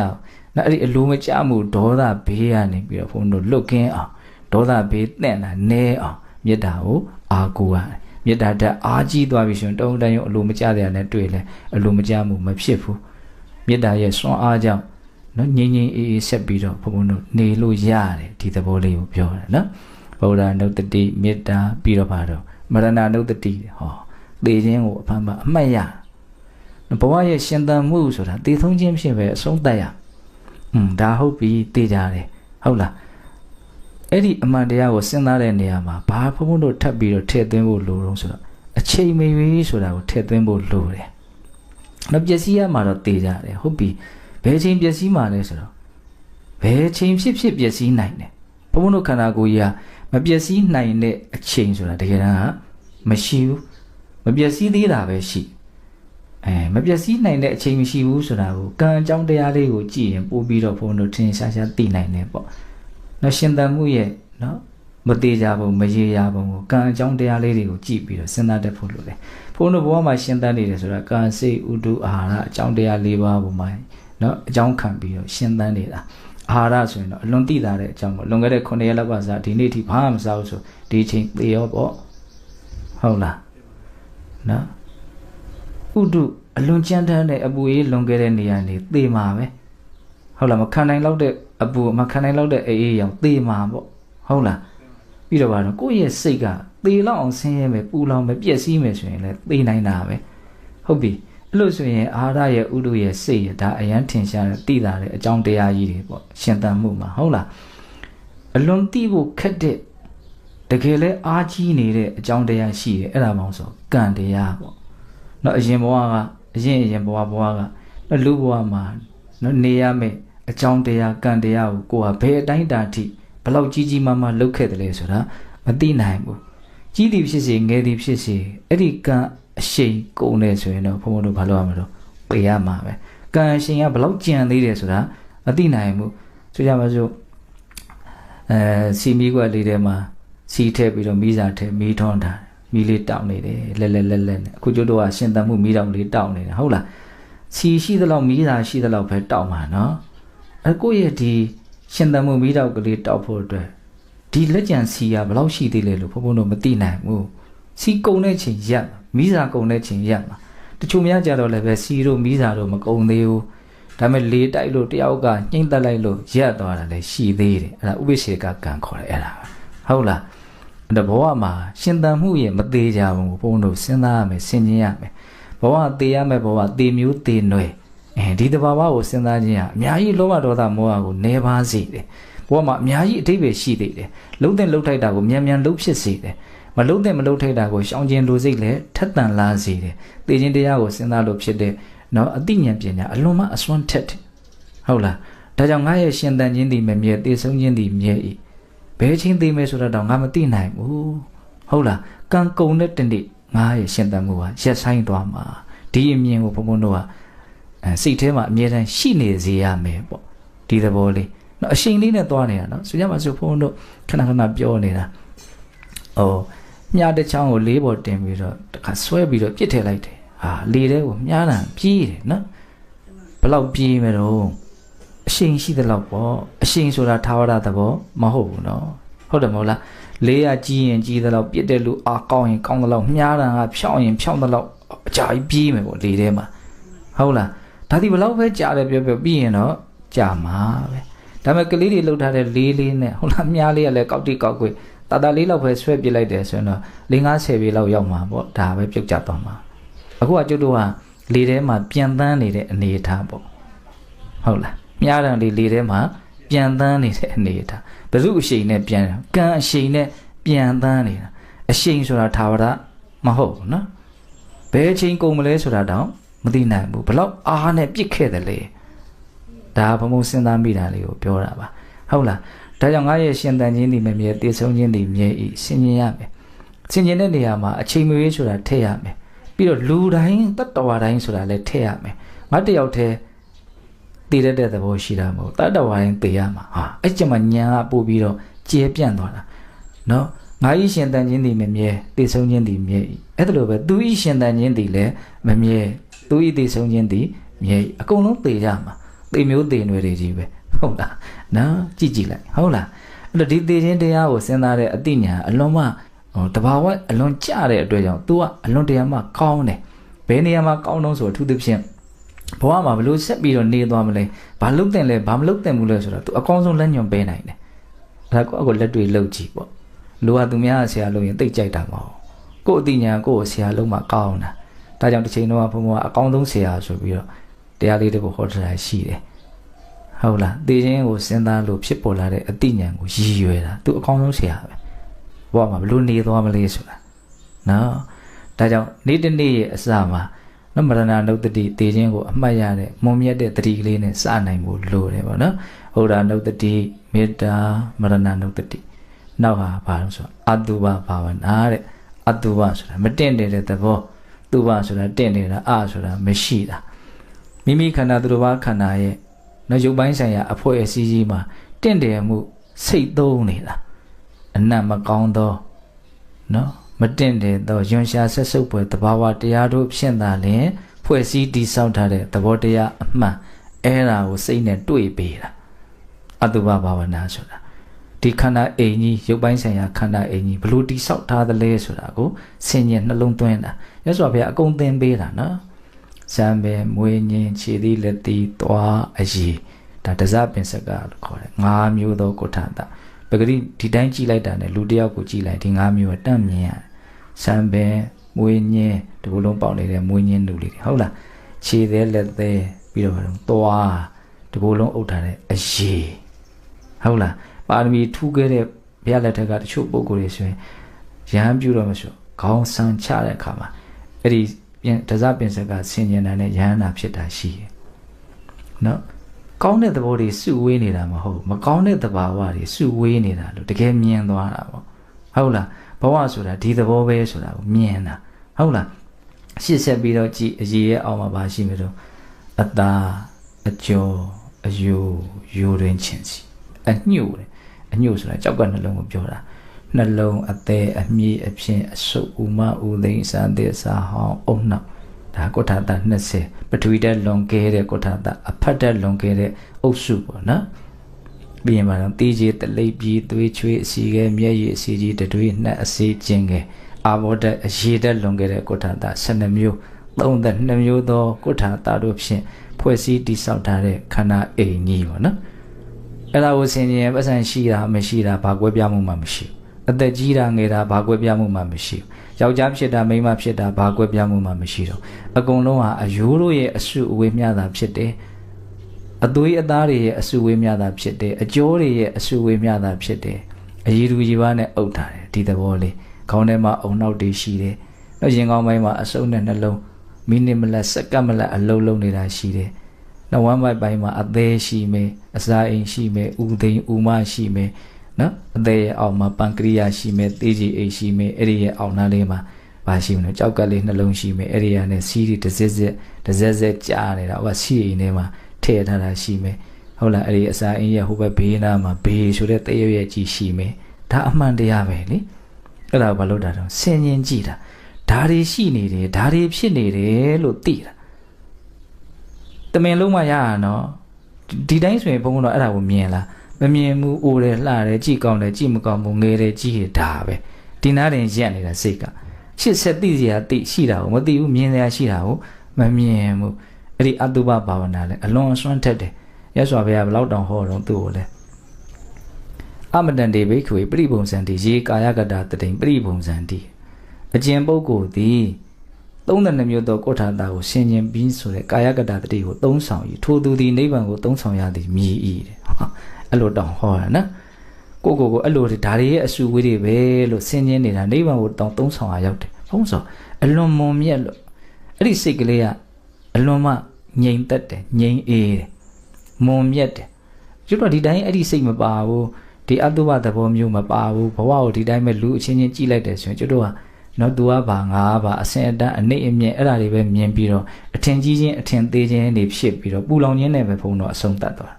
နော်အဲ့ဒီအလိုမကျမှုဒေါသဘေးကနေပြီးတော့ဘုန်းတို့လွတ်ကင်းအောင်ဒေါသဘေးတန့်တာနည်းအောင်မေတ္တာကိုအာကိုရတယ်မေတ္တာဓာတ်အားကြီးသွားပြီဆိုရင်တုံးတန်းရုံအလိုမကျတဲ့အနဲ့တွေ့လဲအလိုမကျမှုမဖြစ်ဘူး မေတ္တာရဲ့စွမ်းအားကြောင့်နော်ငြိမ်ငြိမ်အေးအေးဆက်ပြီးတော့ဘုံဘုံတို့နေလို့ရတယ်ဒီသဘောလေးကိုပြောတယ်နော်ဗုဒ္ဓနုတ္တိမေတ္တာပြီးတော့ပါတော့မရဏနုတ္တိဟောသေခြင်းကိုအဖန်ဖန်အမှတ်ရဘဝရဲ့ရှင်သန်မှုဆိုတာသေဆုံးခြင်းဖြစ်ပဲအဆုံးသတ်ရอืมဒါဟုတ်ပြီသိကြတယ်ဟုတ်လားအဲ့ဒီအမှန်တရားကိုစဉ်းစားတဲ့နေရာမှာဘာဖုံဖုံတို့ထပ်ပြီးတော့ထည့်သွင်းဖို့လိုတော့ဆိုတော့အချိန်မရွေးဆိုတာကိုထည့်သွင်းဖို့လိုတယ်။ တော့ပျက်စီးရမှာတော့တေးကြတယ်ဟုတ်ပြီ။ဘယ်ချိန်ပျက်စီးမှာလဲဆိုတော့ဘယ်ချိန်ဖြစ်ဖြစ်ပျက်စီးနိုင်တယ်။ဘုံဘုံတို့ခန္ဓာကိုယ်ကြီးကမပျက်စီးနိုင်တဲ့အချိန်ဆိုတာတကယ်တမ်းကမရှိဘူး။မပျက်စီးသေးတာပဲရှိ။အဲမပျက်စီးနိုင်တဲ့အချိန်မရှိဘူးဆိုတာကိုကံအကြောင်းတရားလေးကိုကြည့်ရင်ပို့ပြီးတော့ဘုံတို့ထင်ရှားရှားသိနိုင်တယ်ပေါ့။နော်ရှင်သန်မှုရဲ့နော် မသေးကြဘူးမရေရာဘူးကံအကြောင်းတရားလေးတွေကိုကြည့်ပြီးတော့စဉ်းစားတတ်ဖို့လိုတယ်ဘုန်းတော်ဘဝမှာရှင်သန်နေတယ်ဆိုတာကံစိတ်ဥဒုအာဟာရအကြောင်းတရား၄ပါးပုံမှာနော်အကြောင်းခံပြီးတော့ရှင်သန်နေတာအာဟာရဆိုရင်တော့အလွန်တိတာတဲ့အကြောင်းပေါ့လွန်ခဲ့တဲ့9ရက်လောက်ကစားဒီနေ့ထိဘာမှမစားဘူးဆိုဒီချိန်သေရောပေါ့ဟုတ်လားနော်ဥဒုအလွန်ကြမ်းတမ်းတဲ့အပူအေးလွန်ခဲ့တဲ့နေရာနေသေမှာပဲဟုတ်လားမခံနိုင်တော့တဲ့အပူမခံနိုင်တော့တဲ့အေးအေးရောင်သေမှာပေါ့ဟုတ်လား ပြီးတော့ပါတော့ကိုယ့်ရဲ့စိတ်ကသေလောက်အောင်ဆင်းရဲမယ်ပူလောင်မယ်ပြည့်စည်မယ်ဆိုရင်လည်းသေနိုင်တာပဲဟုတ်ပြီအဲ့လိုဆိုရင်အာရရဲ့ဥဒုရဲ့စိတ်ရဒါအရန်ထင်ရှားတဲ့တိတာတဲ့အကြောင်းတရားကြီးတွေပေါ့ရှင်သန်မှုမှာဟုတ်လားအလွန်တိဖို့ခက်တဲ့တကယ်လဲအားကြီးနေတဲ့အကြောင်းတရားရှိတယ်အဲ့ဒါမှမဟုတ်ဆိုကံတရားပေါ့เนาะအရင်ဘဝကအရင်အရင်ဘဝဘဝကလူဘဝမှာเนาะနေရမယ်အကြောင်းတရားကံတရားကိုကိုကဘယ်အတိုင်းတာထိဘ လောက်ကြီးကြီးမားမားလုပ်ခဲ့တယ်လဲဆိုတာမသိနိုင်ဘူးကြီးသည်ဖြစ်စေငယ်သည်ဖြစ်စေအဲ့ဒီကံအရှိန်ကုန်နေဆိုရင်တော့ဘုံဘုံတို့ဘာလုပ်ရမလို့ပေးရမှာပဲကံအရှိန်ကဘလောက်ကြံသေးတယ်ဆိုတာမသိနိုင်ဘူးဆိုကြပါစို့အဲစီမီကွက်လေးထဲမှာစီထည့်ပြီးတော့မီးစာထည့်မီးထွန်းထားတယ်မီးလေးတောက်နေတယ်လဲလဲလဲလဲနဲ့အခုကျတို့ကရှင်သန်မှုမီးတောက်လေးတောက်နေတယ်ဟုတ်လားစီရှိသလောက်မီးစာရှိသလောက်ပဲတောက်မှာနော်အဲကိုယ့်ရဲ့ဒီ ရှင်သန်မှုမီးတောက်ကလေးတောက်ဖို့အတွက်ဒီလက်ကြံစီကဘယ်လောက်ရှိသေးလဲလို့ဘုံဘုံတို့မသိနိုင်ဘူးစီကုံတဲ့ချိန်ရက်မီးစာကုံတဲ့ချိန်ရက်မှာတချို့များကြတော့လည်းပဲစီတို့မီးစာတို့မကုံသေးဘူးဒါပေမဲ့လေတိုက်လို့တယောက်ကညှိမ့်တက်လိုက်လို့ရက်သွားတာလည်းရှိသေးတယ်အဲ့ဒါဥပိ္ပစေကကံခေါ်တယ်အဲ့ဒါဟုတ်လားတဘဝမှာရှင်သန်မှုရဲ့မသေးကြဘူးဘုန်းတို့စဉ်းစားရမယ်ဆင်ခြင်ရမယ်ဘဝသေးရမယ်ဘဝသေးမျိုးသေးနွယ် အဲဒီတဘာဝကိုစဉ်းစားခြင်းဟာအများကြီးလောဘဒေါသမောဟကိုနေပါစေတယ်ဘဝမှာအများကြီးအထိပ္ပယ်ရှိသေးတယ်လုံးတဲ့လှုပ်ထိုက်တာကိုမြန်မြန်လှုပ်ဖြစ်စေတယ်မလုံးတဲ့မလှုပ်ထိုက်တာကိုရှောင်ကျင်လိုစိတ်လည်းထက်တန်လာစေတယ်သိခြင်းတရားကိုစဉ်းစားလို့ဖြစ်တဲ့နော်အသိဉာဏ်ပညာအလွန်မှအစွမ်းထက်တယ်ဟုတ်လားဒါကြောင့်ငါရဲ့ရှင်သန်ခြင်းသည်မမြဲသိဆုံးခြင်းသည်မြဲ၏ဘယ်ချင်းသိမဲဆိုတော့ငါမသိနိုင်ဘူးဟုတ်လားကံကုံတဲ့တနေ့ငါရဲ့ရှင်သန်မှုဟာရက်ဆိုင်သွားမှာဒီအမြင်ကိုဘုံဘုံတို့ကအဲ စိတ်ထဲမှာအမြဲတမ်းရှိနေစေရမယ်ပေါ့ဒီသဘောလေးနော်အရှိန်လေးနဲ့သွားနေတာနော်ဆိုကြပါစို့ဘုံတို့ခဏခဏပြောနေတာဟိုမြားတစ်ချောင်းကိုလေးပေါ်တင်ပြီးတော့တခါဆွဲပြီးတော့ပြစ်ထည့်လိုက်တယ်ဟာလေတဲ့ကိုမြားတာပြေးတယ်နော်ဘလောက်ပြေးမယ်တော့အရှိန်ရှိသလောက်ပေါ့အရှိန်ဆိုတာသာဝရသဘောမဟုတ်ဘူးနော်ဟုတ်တယ်မဟုတ်လားလေးရကြီးရင်ကြီးသလောက်ပြစ်တဲ့လူအာကောင်းရင်ကောင်းသလောက်မြားတာကဖြောင်းရင်ဖြောင်းသလောက်အကြာကြီးပြေးမယ်ပေါ့လေထဲမှာဟုတ်လား ဒါဒီဘလောက်ပဲကြာတယ်ပြောပြောပြီးရင်တော့ကြာမှာပဲဒါပေမဲ့ကလေးတွေလှုပ်ထားတဲ့လေးလေးနဲ့ဟုတ်လားမြားလေးကလည်းကောက်တိကောက်ကွေတာတာလေးလောက်ပဲဆွဲပစ်လိုက်တယ်ဆိုရင်တော့၄50ပေလောက်ရောက်မှာပေါ့ဒါပဲပြုတ်ကျသွားမှာအခုကကျွတ်တို့ကလေထဲမှာပြန်တန်းနေတဲ့အနေအထားပေါ့ဟုတ်လားမြားတံလေးလေထဲမှာပြန်တန်းနေတဲ့အနေအထားဘယ်သူအရှိန်နဲ့ပြန်ကံအရှိန်နဲ့ပြန်တန်းနေတာအရှိန်ဆိုတာသာဝရမဟုတ်ဘူးနော်ဘယ်အချိန်ကုန်မလဲဆိုတာတော့ မသိနိုင်ဘူးဘလောက်အားနဲ့ပြစ်ခဲ့တယ်လေဒါဘုံဘုံစဉ်းစားမိတာလေးကိုပြောတာပါဟုတ်လားဒါကြောင့်ငါရဲ့ရှင်တန်ခြင်းဒီမမြဲတည်ဆုံးခြင်းဒီမြဲဤဆင်ញင်ရမယ်ဆင်ញင်တဲ့နေရာမှာအချိန်မရွေးဆိုတာထည့်ရမယ်ပြီးတော့လူတိုင်းတတ္တဝါတိုင်းဆိုတာလည်းထည့်ရမယ်ငါတယောက်တည်းတည်ရတဲ့သဘောရှိတာမဟုတ်တတ္တဝါတိုင်းတည်ရမှာဟာအဲ့ကျမှညံကပို့ပြီးတော့ကျဲပြန့်သွားတာနော်ငါဤရှင်တန်ခြင်းဒီမမြဲတည်ဆုံးခြင်းဒီမြဲဤအဲ့ဒါလိုပဲသူဤရှင်တန်ခြင်းဒီလည်းမမြဲ သူဤတည်ဆုံးခြင်းဒီမြဲအကုန်လုံးတည်ရမှာတည်မျိုးတည်နွယ်တွေကြီးပဲဟုတ်လားနော်ကြည့်ကြည့်လိုက်ဟုတ်လားအဲ့တော့ဒီသေခြင်းတရားကိုစဉ်းစားတဲ့အတိညာအလွန်မှဟိုတဘာဝအလွန်ကြတဲ့အတွက်ကြောင့် तू ကအလွန်တရားမှကောင်းတယ်ဘယ်နေရာမှာကောင်းတော့ဆိုအထူးသဖြင့်ဘဝမှာဘလို့ဆက်ပြီးတော့နေသွားမလဲဘာလုပ်တင်လဲဘာမလုပ်တင်ဘူးလဲဆိုတော့ तू အကောင်းဆုံးလက်ညွန်ပေးနိုင်တယ်ဒါကိုအခုလက်တွေလှုပ်ကြည့်ပေါ့လူကသူများဆရာလုပ်ရင်တိတ်ကြိုက်တာမဟုတ်ကို့အတိညာကို့ဆရာလုံးမှကောင်းတာ ဒါကြောင့်တစ်ချိန်တော့ဘုံဘုံကအကောင်းဆုံးဆရာဆိုပြီးတော့တရားလေးတွေကိုဟောတာရှိတယ်ဟုတ်လားသိချင်းကိုစဉ်းစားလို့ဖြစ်ပေါ်လာတဲ့အတိညာဉ်ကိုရည်ရွယ်တာသူအကောင်းဆုံးဆရာပဲဘဝမှာဘလို့နေသွားမလဲဆိုတာနော်ဒါကြောင့်နေ့တစ်နေ့ရဲ့အစမှာနမရဏနုတ္တိသိချင်းကိုအမှတ်ရတဲ့မွန်မြတ်တဲ့တတိကလေးနဲ့စနိုင်ဖို့လိုတယ်ပေါ့နော်ဟောရာနုတ္တိမေတ္တာမရဏနုတ္တိနောက်ဟာဘာလို့ဆိုအတုပဘာဝနာတဲ့အတုပဆိုတာမတင့်တယ်တဲ့သဘော သူပဆိုတာတင့်နေတာအဆိုတာမရှိတာမိမိခန္ဓာသူတော်ဘာခန္ဓာရဲ့နော်ရုပ်ပိုင်းဆိုင်ရာအဖွဲ့အစည်းကြီးမှာတင့်တယ်မှုစိတ်သုံးနေတာအနတ်မကောင်းသောနော်မတင့်တယ်သောယွန်ရှာဆက်စုပ်ပွဲတဘာဝတရားတို့ဖြင့်သာလျှင်ဖွဲ့စည်းတည်ဆောက်ထားတဲ့သဘောတရားအမှန်အဲ့ဒါကိုစိတ်နဲ့တွေ့ပေးတာအတုပဘာဝနာဆိုတာ ဒီခန္ဓာအိမ်ကြီးရုပ်ပိုင်းဆိုင်ရာခန္ဓာအိမ်ကြီးဘလို့တိဆောက်ထားသလဲဆိုတာကိုဆင်ញင်နှလုံးသွင်းတာရသော်ဘုရားအကုန်သင်ပေးတာနော်ဇံပဲမွေးညင်းခြေသီးလက်သီးသွားအည်ဒါတစပင်စကလို့ခေါ်တယ်ငါးမျိုးသောကုဋ္ဌတာပဂရိဒီတိုင်းကြည့်လိုက်တာနဲ့လူတယောက်ကိုကြည့်လိုက်ဒီငါးမျိုးကတန့်မြင်ရဇံပဲမွေးညင်းဒီလိုလုံးပေါက်နေတဲ့မွေးညင်းလူလေးဟုတ်လားခြေသေးလက်သေးပြီးတော့သွားဒီလိုလုံးအုပ်ထားတဲ့အည်ဟုတ်လား ပါရမီထူးခဲ့တဲ့ဘုရားလက်ထက်ကတချို့ပုဂ္ဂိုလ်တွေဆိုရင်ရဟန်းပြုတော့မဆိုခေါင်းဆန်းချတဲ့အခါမှာအဲ့ဒီပြင်ဒဇပင်စကဆင်ញင်တာနဲ့ယဟန္တာဖြစ်တာရှိတယ်နော်ကောင်းတဲ့သဘောတွေစုဝေးနေတာမဟုတ်မကောင်းတဲ့သဘာဝတွေစုဝေးနေတာလို့တကယ်မြင်သွားတာပေါ့ဟုတ်လားဘဝဆိုတာဒီသဘောပဲဆိုတာကိုမြင်တာဟုတ်လားရှစ်ဆက်ပြီးတော့ကြည်အရေးရဲ့အောက်မှာပါရှိမယ်တော့အတာအကျော်အယိုယိုတွင်ချင်းစီအညှို့တယ် အညို့ဆိုတာကြောက်ကနှလုံးကိုပြောတာနှလုံးအသေးအမြည်အဖြစ်အဆုပ်ဥမဥသိမ်းစာသစ္စာဟောင်းအုံနောက်ဒါကုဋ္ဌတာ20ပထဝီတက်လွန်ကဲတဲ့ကုဋ္ဌတာအဖတ်တက်လွန်ကဲတဲ့အုပ်စုပေါ့နော်ပြီးရင်ပါတော့တီးကြီးတလိပ်ပြီးသွေးချွေးအစီကဲမျက်ရည်အစီကြီးတတွေးနှက်အစီချင်းကဲအာဘောတက်အရေတက်လွန်ကဲတဲ့ကုဋ္ဌတာ12မျိုး32မျိုးသောကုဋ္ဌတာတို့ဖြင့်ဖွဲ့စည်းတည်ဆောက်ထားတဲ့ခန္ဓာအိမ်ကြီးပေါ့နော် အဲ့ဒါကိုဆင်ခြင်ပတ်စံရှိတာမရှိတာဘာကွဲပြားမှုမှမရှိဘူးအသက်ကြီးတာငယ်တာဘာကွဲပြားမှုမှမရှိဘူးယောက်ျားဖြစ်တာမိန်းမဖြစ်တာဘာကွဲပြားမှုမှမရှိတော့အကုန်လုံးဟာအယိုးတို့ရဲ့အစုအဝေးမျှတာဖြစ်တယ်အသွေးအသားတွေရဲ့အစုအဝေးမျှတာဖြစ်တယ်အကျိုးတွေရဲ့အစုအဝေးမျှတာဖြစ်တယ်အရည်သူရည်ပါနဲ့အုပ်ထားတယ်ဒီသဘောလေးခေါင်းထဲမှာအုံနောက်တွေရှိတယ်နောက်ရင်ကောင်းပိုင်းမှာအစုံနဲ့နှလုံးမိနစ်မလက်စက္ကန့်မလက်အလုံးလုံးနေတာရှိတယ် နောက်ဝမ်းပိုက်ပိုင်းမှာအသေးရှိမယ်အစာအိမ်ရှိမယ်ဥသိမ်းဥမရှိမယ်နော်အသေးရဲ့အောက်မှာပန်ကရိယာရှိမယ်သေကြီးအိမ်ရှိမယ်အဲ့ဒီရဲ့အောက်နားလေးမှာဘာရှိမလဲကြောက်ကလေးနှလုံးရှိမယ်အဲ့ဒီကနေစီးရီတစ်စစ်စစ်တစ်စက်စက်ကြားနေတာဟိုကစီးအိမ်ထဲမှာထည့်ထားတာရှိမယ်ဟုတ်လားအဲ့ဒီအစာအိမ်ရဲ့ဟိုဘက်ဘေးနားမှာဘေးဆိုတဲ့တရွရဲ့ကြီးရှိမယ်ဒါအမှန်တရားပဲလေအဲ့ဒါကိုဘာလို့တာတော့ဆင်ញင်ကြည့်တာဒါတွေရှိနေတယ်ဒါတွေဖြစ်နေတယ်လို့သိတာ တမင်လုံးမရရနော်ဒီဒီတိုင်းဆိုရင်ဘုန်းကတော့အဲ့ဒါကိုမြင်လားမမြင်ဘူးအိုတယ်လှတယ်ကြည့်ကောင်းတယ်ကြည့်မကောင်းဘူးငယ်တယ်ကြည့်ရဒါပဲဒီနားတင်ရက်နေတာစိတ်ကရှစ်ဆက်သိစရာသိရှိတာကိုမသိဘူးမြင်စရာရှိတာကိုမမြင်ဘူးအဲ့ဒီအတုပဘာဝနာလဲအလွန်အစွမ်းထက်တယ်ရသော်ဘုရားဘယ်လောက်တောင်ဟောတော့သူ့ကိုလဲအမတန်တေဘိခွေပရိပုံစံတိရေကာယကတာတတိန်ပရိပုံစံတိအကျဉ်ပုဂ္ဂိုလ်သည် 32မျိုးသောကုဋ္ဌာတာကိုဆင်ញင်ပြီးဆိုတဲ့ကာယကတတတိကိုသုံးဆောင်ပြီးထိုသူသည်နိဗ္ဗာန်ကိုသုံးဆောင်ရသည်မြည်ဤတဲ့ဟာအဲ့လိုတောင်ဟောရနော်ကိုကိုကိုအဲ့လိုဒါတွေရဲ့အစုဝေးတွေပဲလို့ဆင်ញင်နေတာနိဗ္ဗာန်ကိုတောင်သုံးဆောင်ရရောက်တယ်ဘုံဆိုအလွန်မွန်မြတ်လို့အဲ့ဒီစိတ်ကလေးကအလွန်မှငြိမ်သက်တယ်ငြိမ်အေးတယ်မွန်မြတ်တယ်ကျွတ်တော့ဒီတိုင်းအဲ့ဒီစိတ်မပါဘူးဒီအတုပသဘောမျိုးမပါဘူးဘဝကိုဒီတိုင်းပဲလူအချင်းချင်းကြည့်လိုက်တယ်ဆိုရင်ကျွတ်တော့က နော်သူကဘာငါကဘာအစင်အတန်းအနှိမ့်အမြင့်အဲ့ဒါတွေပဲမြင်ပြီးတော့အထင်ကြီးချင်းအထင်သေးချင်းတွေဖြစ်ပြီးတော့ပူလောင်ခြင်းနဲ့ပဲဘုံတော့အဆုံးတတ်သွား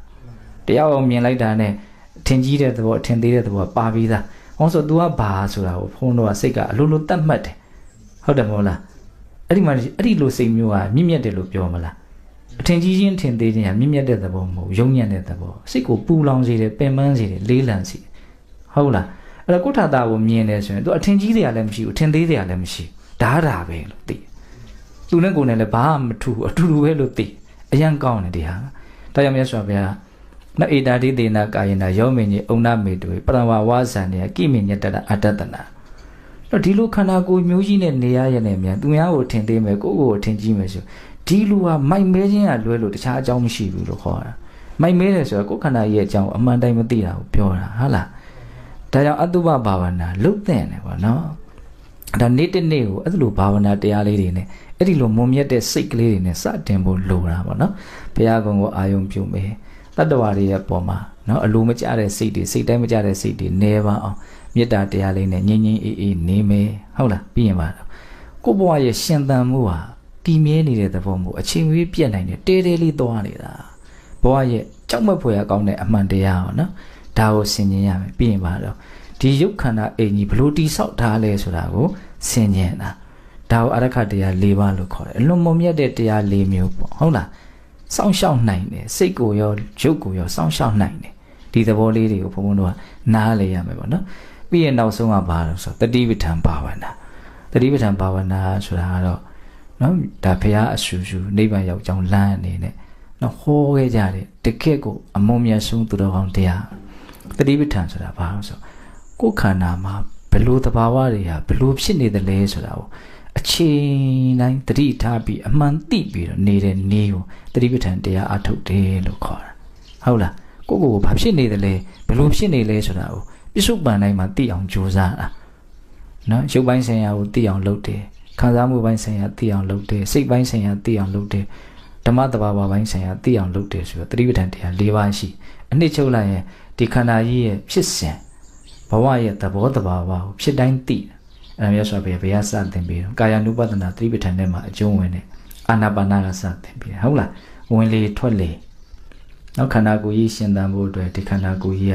တာတရားအောင်မြင်လိုက်တာနဲ့အထင်ကြီးတဲ့သဘောအထင်သေးတဲ့သဘောပါပြီးသားဟောဆို तू ကဘာဆိုတာကိုဘုံတော့စိတ်ကအလိုလိုတတ်မှတ်တယ်ဟုတ်တယ်မဟုတ်လားအဲ့ဒီမှာအဲ့ဒီလိုစိတ်မျိုးကမြင့်မြတ်တယ်လို့ပြောမလားအထင်ကြီးချင်းအထင်သေးချင်းကမြင့်မြတ်တဲ့သဘောမဟုတ်ယုံညံ့တဲ့သဘောစိတ်ကိုပူလောင်စေတယ်ပင်ပန်းစေတယ်လေးလံစေတယ်ဟုတ်လား အဲ့တော့ကုဋ္ဌတာကိုမြင်တယ်ဆိုရင်သူအထင်ကြီးတွေကလည်းမရှိဘူးအထင်သေးတွေကလည်းမရှိဘူးဒါတာပဲလို့သိသူနဲ့ကိုယ်နဲ့လည်းဘာမှမထူဘူးအတူတူပဲလို့သိအရန်ကောင်းတယ်ဒီဟာဒါကြောင့်မြတ်စွာဘုရားနဧတာတိတေနာကာယနာယောမင်းကြီးအုံနာမေတွေပရမဝါဇန်နေကိမိညတတအတ္တတနာတော့ဒီလိုခန္ဓာကိုယ်မျိုးကြီးနဲ့နေရရနေမြန်သူများကိုထင်သေးမယ်ကိုယ့်ကိုယ်ထင်ကြီးမယ်ဆိုဒီလူဟာမိုက်မဲခြင်းကလွဲလို့တခြားအကြောင်းမရှိဘူးလို့ခေါ်တာမိုက်မဲတယ်ဆိုတော့ကိုယ်ခန္ဓာရဲ့အကြောင်းအမှန်တိုင်းမသိတာကိုပြောတာဟုတ်လား ဒါကြောင့်အတုပဘာဝနာလုတ်တဲ့တယ်ပေါ့နော်ဒါနေ့တစ်နေ့ကိုအဲ့လိုဘာဝနာတရားလေးတွေနဲ့အဲ့ဒီလိုမုံမြတ်တဲ့စိတ်ကလေးတွေနဲ့စတင်ဖို့လိုတာပေါ့နော်ဘုရားကုံကိုအာယုံပြုမယ်တတ္တဝါတွေရဲ့ပုံမှာနော်အလိုမကျတဲ့စိတ်တွေစိတ်တိုင်းမကျတဲ့စိတ်တွေနေပါအောင်မေတ္တာတရားလေးနဲ့ငြိမ်ငြိမ်အေးအေးနေမယ်ဟုတ်လားပြီးရင်ပါတော့ကိုယ့်ဘဝရဲ့ရှင်သန်မှုဟာတည်မြဲနေတဲ့သဘောမျိုးအချိန်မီပြတ်နိုင်တယ်တဲတဲလေးသွားနေတာဘဝရဲ့ကြောက်မက်ဖွယ်ရကောင်းတဲ့အမှန်တရားပေါ့နော် ဒါကိုဆင်ခြင်ရမယ်ပြီးရင်ပါတော့ဒီယုတ်ခန္ဓာအိမ်ကြီးဘလို့တိဆောက်ထားလဲဆိုတာကိုဆင်ခြင်တာဒါကိုအရခတရား၄ပါးလို့ခေါ်တယ်အလွန်မုံမြတ်တဲ့တရား၄မျိုးပေါ့ဟုတ်လားစောင့်ရှောက်နိုင်တယ်စိတ်ကိုရောရုပ်ကိုရောစောင့်ရှောက်နိုင်တယ်ဒီသဘောလေးတွေကိုဘုံဘုံတို့ကနားလေရမယ်ပေါ့နော်ပြီးရင်နောက်ဆုံးကဘာလို့ဆိုတတိပဋ္ဌာန်ဘာဝနာတတိပဋ္ဌာန်ဘာဝနာဆိုတာကတော့နော်ဒါဖရာအဆူဆူနိဗ္ဗာန်ရောက်ကြောင်းလမ်းအနေနဲ့နော်ဟောခဲ့ကြတယ်တကယ့်ကိုအမုံမြတ်ဆုံးသူတော်ကောင်းတရား တတိပဋ္ဌာန်ဆိုတာဘာလို့ဆိုကိုယ်ခန္ဓာမှာဘယ်လိုသဘာဝတွေဟာဘယ်လိုဖြစ်နေသလဲဆိုတာကိုအချိန်တိုင်းတတိထားပြီးအမှန်သိပြီးတော့နေတဲ့နေကိုတတိပဋ္ဌာန်တရားအထုတ်တယ်လို့ခေါ်တာဟုတ်လားကိုယ့်ကိုယ်ကိုဘာဖြစ်နေသလဲဘယ်လိုဖြစ်နေလဲဆိုတာကိုပြစ္ဆုတ်ပန်တိုင်းမှာသိအောင်ကြိုးစားတာနော်ရုပ်ပိုင်းဆိုင်ရာကိုသိအောင်လုပ်တယ်ခံစားမှုပိုင်းဆိုင်ရာသိအောင်လုပ်တယ်စိတ်ပိုင်းဆိုင်ရာသိအောင်လုပ်တယ်ဓမ္မတဘာဝပိုင်းဆိုင်ရာသိအောင်လုပ်တယ်ဆိုတော့တတိပဋ္ဌာန်တရား၄ပါးရှိအနှစ်ချုပ်လိုက်ရင် ဒီခန္ဓာကြီးရဲ့ဖြစ်စဉ်ဘဝရဲ့သဘောတဘာဝကိုဖြစ်တိုင်းသိတယ်အဲ့ဒါမျိုးဆိုတော့ဘယ်ဘယ်စတင်ပြီးတော့ကာယ ानु ပဒနာသတိပဋ္ဌာန်ထဲမှာအကျုံးဝင်တယ်အာနာပါနာကစတင်ပြီးဟုတ်လားဝင်လေထွက်လေနောက်ခန္ဓာကိုယ်ကြီးရှင်သန်ဖို့အတွက်ဒီခန္ဓာကိုယ်ကြီး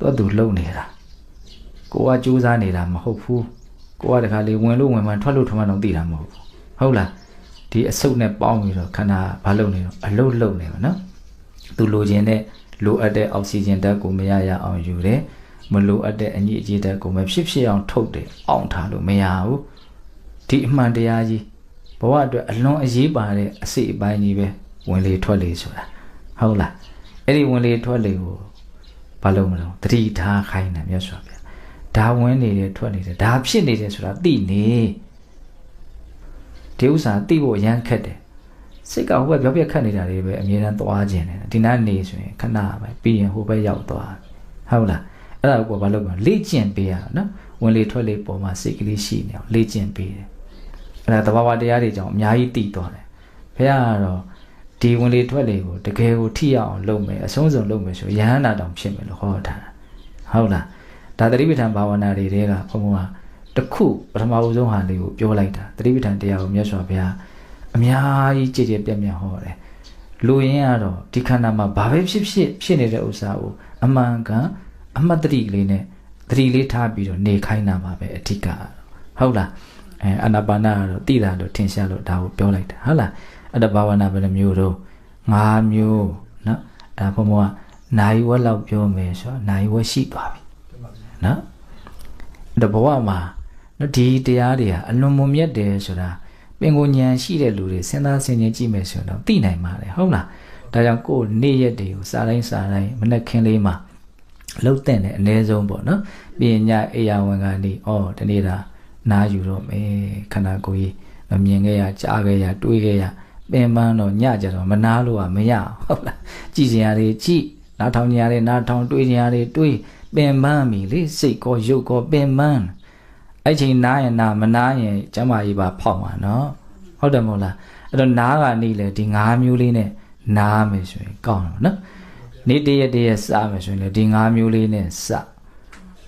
ကသူကသူလုံနေတာကိုကကြိုးစားနေတာမဟုတ်ဘူးကိုကတခါလေဝင်လို့ဝင်မှထွက်လို့ထွက်မှတော့သိတာမဟုတ်ဘူးဟုတ်လားဒီအဆုတ်နဲ့ပေါင်းပြီးတော့ခန္ဓာဘာလုပ်နေတော့အလုတ်လုံနေပါနော်သူလိုချင်တဲ့ လိုအပ်တဲ့အောက်ဆီဂျင်ဓာတ်ကိုမရရအောင်ယူတယ်မလိုအပ်တဲ့အညစ်အကြေးဓာတ်ကိုမဖြစ်ဖြစ်အောင်ထုတ်တယ်အောင်ထားလို့မရဘူးဒီအမှန်တရားကြီးဘဝအတွက်အလွန်အရေးပါတဲ့အစိတ်အပိုင်းကြီးပဲဝင်လေထွက်လေဆိုတာဟုတ်လားအဲ့ဒီဝင်လေထွက်လေကိုဘာလို့မလို့တတိထားခိုင်းတယ်မြတ်စွာဘုရားဒါဝင်နေတယ်ထွက်နေတယ်ဒါဖြစ်နေတယ်ဆိုတာသိနေဒီဥစ္စာသိဖို့အရန်ခက်တယ် စိတ်ကဟိုဘက်ပြောပြက်ခတ်နေတာတွေပဲအမြဲတမ်းသွားခြင်းတယ်ဒီနားနေဆိုရင်ခဏပဲပြီးရင်ဟိုဘက်ရောက်သွားဟုတ်လားအဲ့ဒါကိုဘာလို့ပြောလေ့ကျင့်ပေးရတာနော်ဝင်လေထွက်လေပေါ်မှာစိတ်ကလေးရှိနေအောင်လေ့ကျင့်ပေးတယ်အဲ့ဒါတဘာဝတရားတွေကြောင့်အများကြီးတည်သွားတယ်ဘုရားကတော့ဒီဝင်လေထွက်လေကိုတကယ်ကိုထိရအောင်လုပ်မယ်အဆုံးစုံလုပ်မယ်ဆိုရဟန္တာတောင်ဖြစ်မယ်လို့ဟောထားတာဟုတ်လားဒါသတိပဋ္ဌာန်ဘာဝနာတွေတဲကဘုံဘုံကတစ်ခုပထမဦးဆုံးဟာလေးကိုပြောလိုက်တာသတိပဋ္ဌာန်တရားကိုမြတ်စွာဘုရား အများကြီးကြည်ကြည်ပြည့်ပြည့်ဟောတယ်လူရင်းကတော့ဒီခန္ဓာမှာဘာပဲဖြစ်ဖြစ်ဖြစ်နေတဲ့ဥစ္စာကိုအမှန်ကန်အမှတ်တတိကလေးနဲ့တတိလေးထားပြီးတော့နေခိုင်းတာပါပဲအဓိကဟုတ်လားအဲအနာပါနာကတော့တိတာလို့ထင်ရှားလို့ဒါကိုပြောလိုက်တာဟုတ်လားအတ္တဘာဝနာဘယ်နှမျိုးတော့၅မျိုးနော်အဲဘုံဘုံကနိုင်ဝက်လောက်ပြောမယ်ဆိုတော့နိုင်ဝက်ရှိသွားပြီနော်တဘဝမှာနော်ဒီတရားတွေဟာအလွန်မွန်မြတ်တယ်ဆိုတာ ပင်ကိုဉာဏ်ရှိတဲ့လူတွေစဉ်းစားဆင်ခြင်ကြည့်မယ်ဆိုတော့သိနိုင်ပါတယ်ဟုတ်လားဒါကြောင့်ကိုယ်နေ့ရက်တွေကိုစားတိုင်းစားတိုင်းမနဲ့ခင်းလေးမှာလှုပ်တဲ့နဲ့အ ਨੇ ဆုံးပေါ့နော်ပြီးရင်ညအေယာဝန်ကနေဩဒီနေ့ဒါနားယူတော့မယ်ခန္ဓာကိုယ်ကြီးမမြင်ခဲ့ရကြားခဲ့ရတွေးခဲ့ရပင်ပန်းတော့ညကြတော့မနာလို့ကမရဟုတ်လားကြည်စရာတွေကြည်နားထောင်ကြရတယ်နားထောင်တွေးကြရတယ်တွေးပင်ပန်းပြီလေစိတ်ကောရုပ်ကောပင်ပန်း အဲ့ချိန်နားရင်နားမနားရင်ကျမ်းမာရေးပါဖောက်မှာနော်ဟုတ်တယ်မဟုတ်လားအဲ့တော့နားကနေလေဒီ၅မျိုးလေးနဲ့နားမယ်ဆိုရင်ကောင်းတယ်နော်နေ့တရက်တရက်စားမယ်ဆိုရင်လေဒီ၅မျိုးလေးနဲ့စ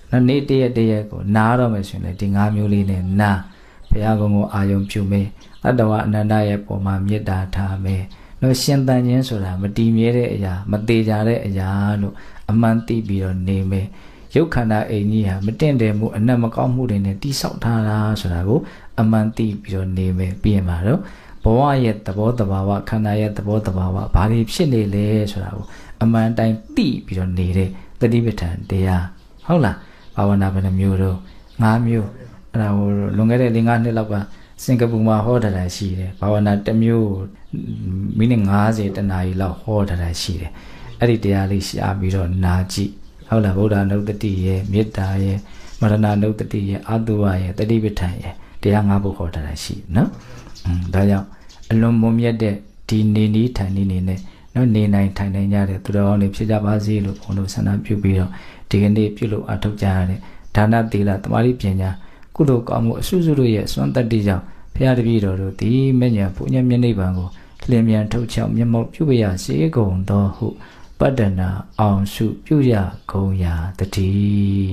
နော်နေ့တရက်တရက်ကိုနားတော့မယ်ဆိုရင်လေဒီ၅မျိုးလေးနဲ့နားဘုရားကုံကိုအာယုံပြုမယ်တတ္တဝအနန္တရဲ့ပုံမှာမေတ္တာထားမယ်နော်ရှင်တန်ခြင်းဆိုတာမတည်မြဲတဲ့အရာ မသေးကြတဲ့အရာလို့အမှန်သိပြီးတော့နေမယ် ရုပ်ခန္ဓာအိမ်ကြီးဟာမတင့်တယ်မှုအနက်မကောင်းမှုတွေနဲ့တိဆောက်ထားတာဆိုတာကိုအမှန်သိပြီးတော့နေမယ်ပြီးရင်ပါတော့ဘဝရဲ့သဘောတဘာဝခန္ဓာရဲ့သဘောတဘာဝဘာတွေဖြစ်နေလဲဆိုတာကိုအမှန်တိုင်းသိပြီးတော့နေတဲ့တတိပဋ္ဌာန်တရားဟုတ်လားဘာဝနာဘယ်နှမျိုးတော့၅မျိုးအဲ့ဒါဟိုလွန်ခဲ့တဲ့၄၅နှစ်လောက်ကစင်ကာပူမှာဟောထားတာရှိတယ်ဘာဝနာတစ်မျိုးမိနစ်90တနာရီလောက်ဟောထားတာရှိတယ်အဲ့ဒီတရားလေးရှားပြီးတော့နာကြည့် ဟုတ်လားဗုဒ္ဓနုတ္တိရဲ့မေတ္တာရဲ့မရဏနုတ္တိရဲ့အတုဝရဲ့တတိပဋ္ဌာန်ရဲ့တရား၅ဘုဟောထားတာရှိနော်อืมဒါကြောင့်အလွန်မွန်မြတ်တဲ့ဒီနေနီးထိုင်နေနေနဲ့နော်နေနိုင်ထိုင်နိုင်ကြတဲ့သူတော်ကောင်းတွေဖြစ်ကြပါစေလို့ဘုန်းတော်ဆန္ဒပြုပြီးတော့ဒီကနေ့ပြုလို့အထောက်ကြရတဲ့ဒါနသီလတမာတိပညာကုသိုလ်ကောင်းမှုအစွစုတို့ရဲ့စွမ်းတတ္တိကြောင့်ဖရာတပည့်တော်တို့ဒီမညံဘုညမျက်နှိပ်ပံကိုလင်းမြန်ထုတ်ချောက်မျက်မှောက်ပြုပရစေကုန်သောဟု ပတ္တနာအောင်စုပြုရကုန်ရာတတိ